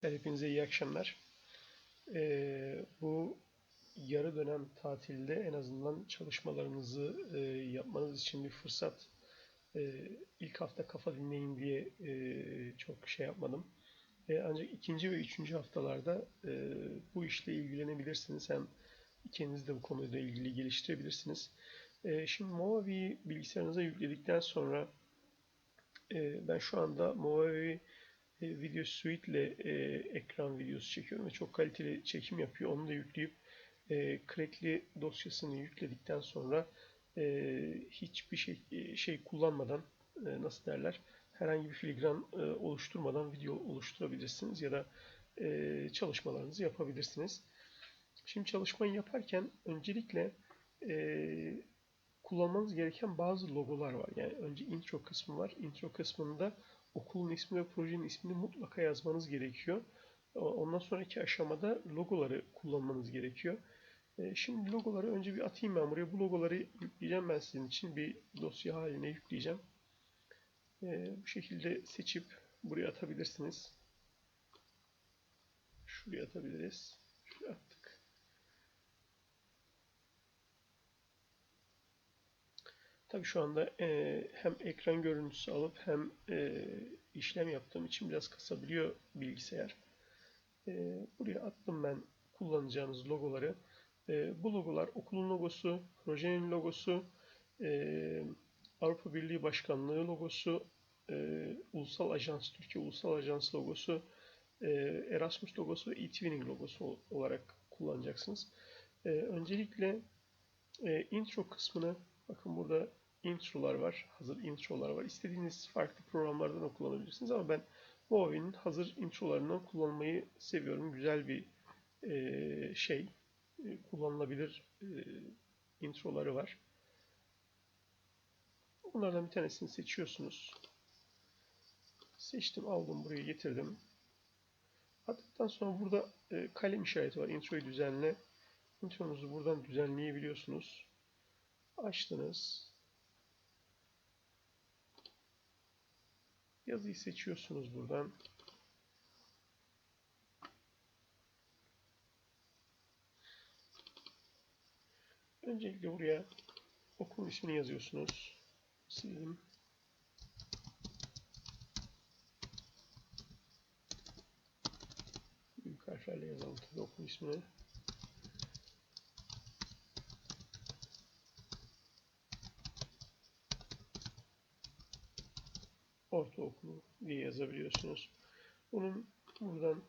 Hepinize iyi akşamlar. Ee, bu yarı dönem tatilde en azından çalışmalarınızı e, yapmanız için bir fırsat. Ee, ilk hafta kafa dinleyin diye e, çok şey yapmadım. E, ancak ikinci ve üçüncü haftalarda e, bu işle ilgilenebilirsiniz. Hem kendiniz de bu konuyla ilgili geliştirebilirsiniz. E, şimdi Movavi'yi bilgisayarınıza yükledikten sonra e, ben şu anda Movavi e, Video Suite ile e, ekran videosu çekiyorum ve çok kaliteli çekim yapıyor. Onu da yükleyip e, Crackli dosyasını yükledikten sonra e, hiçbir şey e, şey kullanmadan e, nasıl derler herhangi bir filigran e, oluşturmadan video oluşturabilirsiniz ya da e, çalışmalarınızı yapabilirsiniz. Şimdi çalışmayı yaparken öncelikle e, kullanmanız gereken bazı logolar var. Yani önce intro kısmı var. Intro kısmında okulun ismi ve projenin ismini mutlaka yazmanız gerekiyor. Ondan sonraki aşamada logoları kullanmanız gerekiyor. E, şimdi logoları önce bir atayım ben buraya. Bu logoları yükleyeceğim ben sizin için. Bir dosya haline yükleyeceğim. E, bu şekilde seçip buraya atabilirsiniz. Şuraya atabiliriz. Şuraya attık. Tabii şu anda e, hem ekran görüntüsü alıp hem e, işlem yaptığım için biraz kasabiliyor bilgisayar. E, buraya attım ben kullanacağınız logoları. E, bu logolar okulun logosu, projenin logosu, e, Avrupa Birliği Başkanlığı logosu, e, Ulusal Ajans, Türkiye Ulusal Ajans logosu, e, Erasmus logosu ve e-twinning logosu olarak kullanacaksınız. E, öncelikle e, intro kısmını bakın burada introlar var. Hazır introlar var. İstediğiniz farklı programlardan da kullanabilirsiniz ama ben Huawei'nin hazır introlarından kullanmayı seviyorum. Güzel bir e, şey. E, kullanılabilir e, introları var. Bunlardan bir tanesini seçiyorsunuz. Seçtim, aldım, buraya getirdim. Attıktan sonra burada e, kalem işareti var. Introyu düzenle. Intronuzu buradan düzenleyebiliyorsunuz. Açtınız. Yazıyı seçiyorsunuz buradan. Öncelikle buraya okul ismini yazıyorsunuz. Sildim. Büyük harflerle yazalım tabii okul ismini. Ortaokulu diye yazabiliyorsunuz. Bunun buradan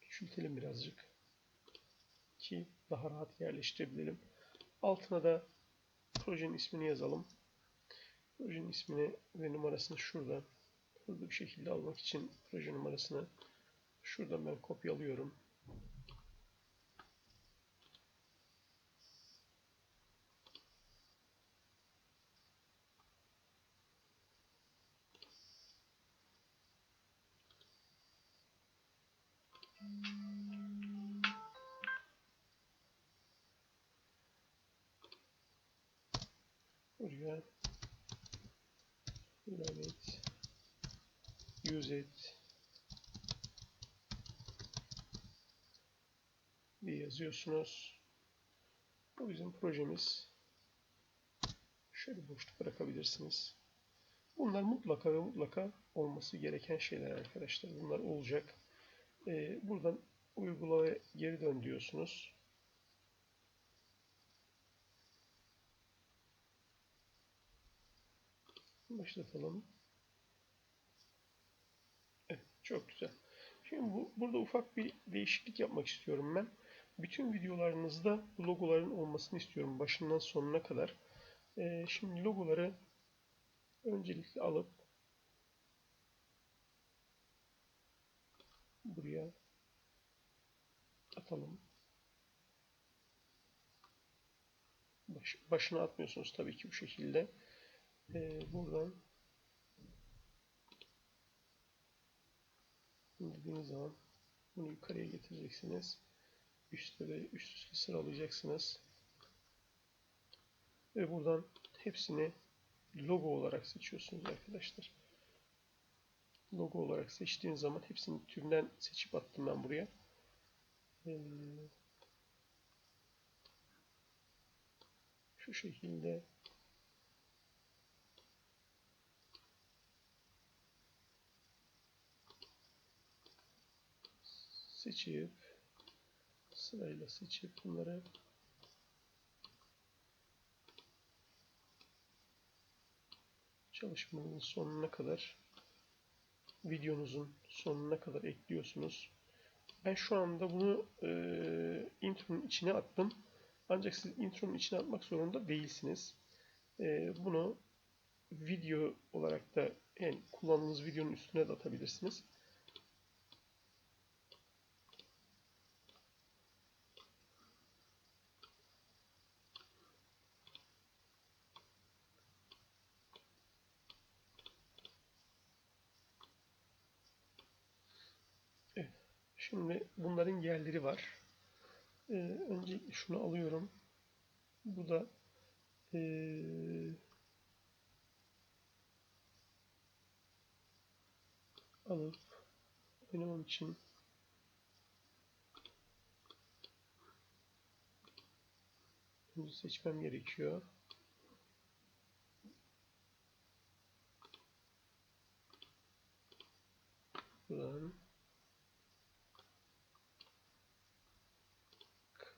küçültelim birazcık ki daha rahat yerleştirebilelim. Altına da projenin ismini yazalım. Projenin ismini ve numarasını şuradan hızlı bir şekilde almak için proje numarasını şuradan ben kopyalıyorum. Buraya love it, use it diye yazıyorsunuz. Bu bizim projemiz. Şöyle boşluk bırakabilirsiniz. Bunlar mutlaka ve mutlaka olması gereken şeyler arkadaşlar. Bunlar olacak. Ee, buradan uygula ve geri dön diyorsunuz. Başlatalım. Evet, çok güzel. Şimdi bu, burada ufak bir değişiklik yapmak istiyorum ben. Bütün videolarınızda logoların olmasını istiyorum başından sonuna kadar. Ee, şimdi logoları öncelikle alıp buraya atalım. Baş, başına atmıyorsunuz tabii ki bu şekilde e, buradan dediğiniz zaman bunu yukarıya getireceksiniz. Üstte ve üst üste sıralayacaksınız. Ve buradan hepsini logo olarak seçiyorsunuz arkadaşlar. logo olarak seçtiğin zaman hepsini türünden seçip attım ben buraya. Ee, şu şekilde seçip sırayla seçip bunları çalışmanın sonuna kadar videonuzun sonuna kadar ekliyorsunuz. Ben şu anda bunu e, intronun içine attım. Ancak siz intronun içine atmak zorunda değilsiniz. E, bunu video olarak da yani kullandığınız videonun üstüne de atabilirsiniz. Evet. Şimdi bunların yerleri var. Ee, öncelikle şunu alıyorum. Bu da ee, alıp oynamam için önce seçmem gerekiyor. Buradan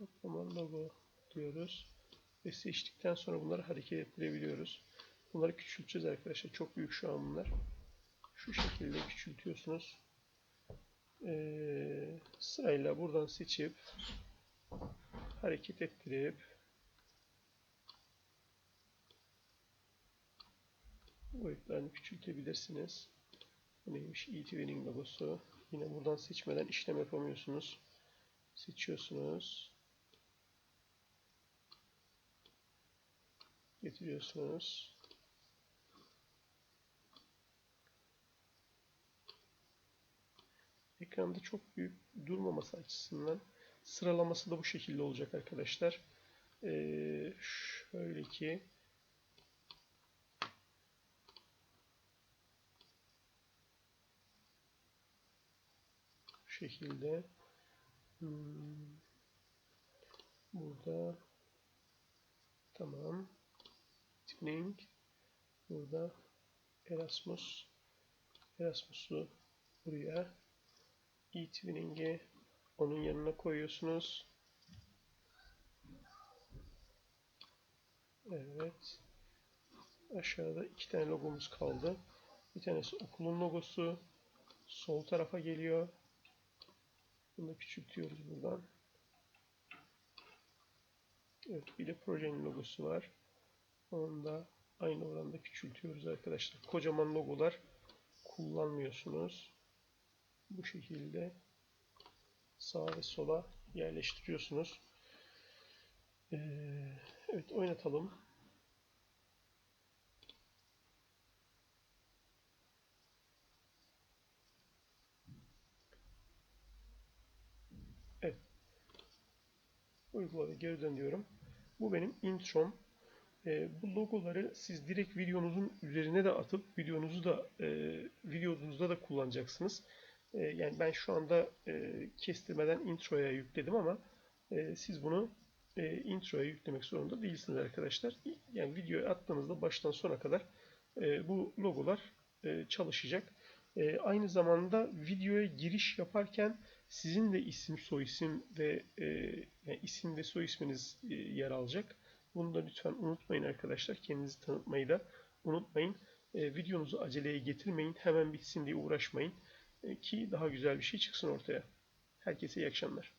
kaplama logo diyoruz. Ve seçtikten sonra bunları hareket ettirebiliyoruz. Bunları küçülteceğiz arkadaşlar. Çok büyük şu an bunlar. Şu şekilde küçültüyorsunuz. Ee, sırayla buradan seçip hareket ettirip boyutlarını küçültebilirsiniz. Bu neymiş? eTwinning logosu. Yine buradan seçmeden işlem yapamıyorsunuz. Seçiyorsunuz. Getiriyorsunuz. Ekranda çok büyük durmaması açısından sıralaması da bu şekilde olacak arkadaşlar. Ee, şöyle ki şekilde hmm, burada tamam Twinning burada Erasmus Erasmus'u buraya eTwinning'i onun yanına koyuyorsunuz. Evet. Aşağıda iki tane logomuz kaldı. Bir tanesi okulun logosu. Sol tarafa geliyor. Bunu da küçültüyoruz buradan. Evet, bir de projenin logosu var. Onu da aynı oranda küçültüyoruz arkadaşlar. Kocaman logolar kullanmıyorsunuz. Bu şekilde sağa ve sola yerleştiriyorsunuz. Ee, evet oynatalım. Evet. Uygula ve geri dönüyorum. Bu benim introm. E, bu logoları siz direkt videonuzun üzerine de atıp videonuzu da e, videonuzda da kullanacaksınız. E, yani ben şu anda e, kestirmeden introya yükledim ama e, siz bunu e, introya yüklemek zorunda değilsiniz arkadaşlar. Yani videoya attığınızda baştan sona kadar e, bu logolar e, çalışacak. E, aynı zamanda videoya giriş yaparken sizin de isim, soyisim ve e, yani isim ve soy isminiz e, yer alacak. Bunu da lütfen unutmayın arkadaşlar. Kendinizi tanıtmayı da unutmayın. E, videonuzu aceleye getirmeyin. Hemen bitsin diye uğraşmayın. E, ki daha güzel bir şey çıksın ortaya. Herkese iyi akşamlar.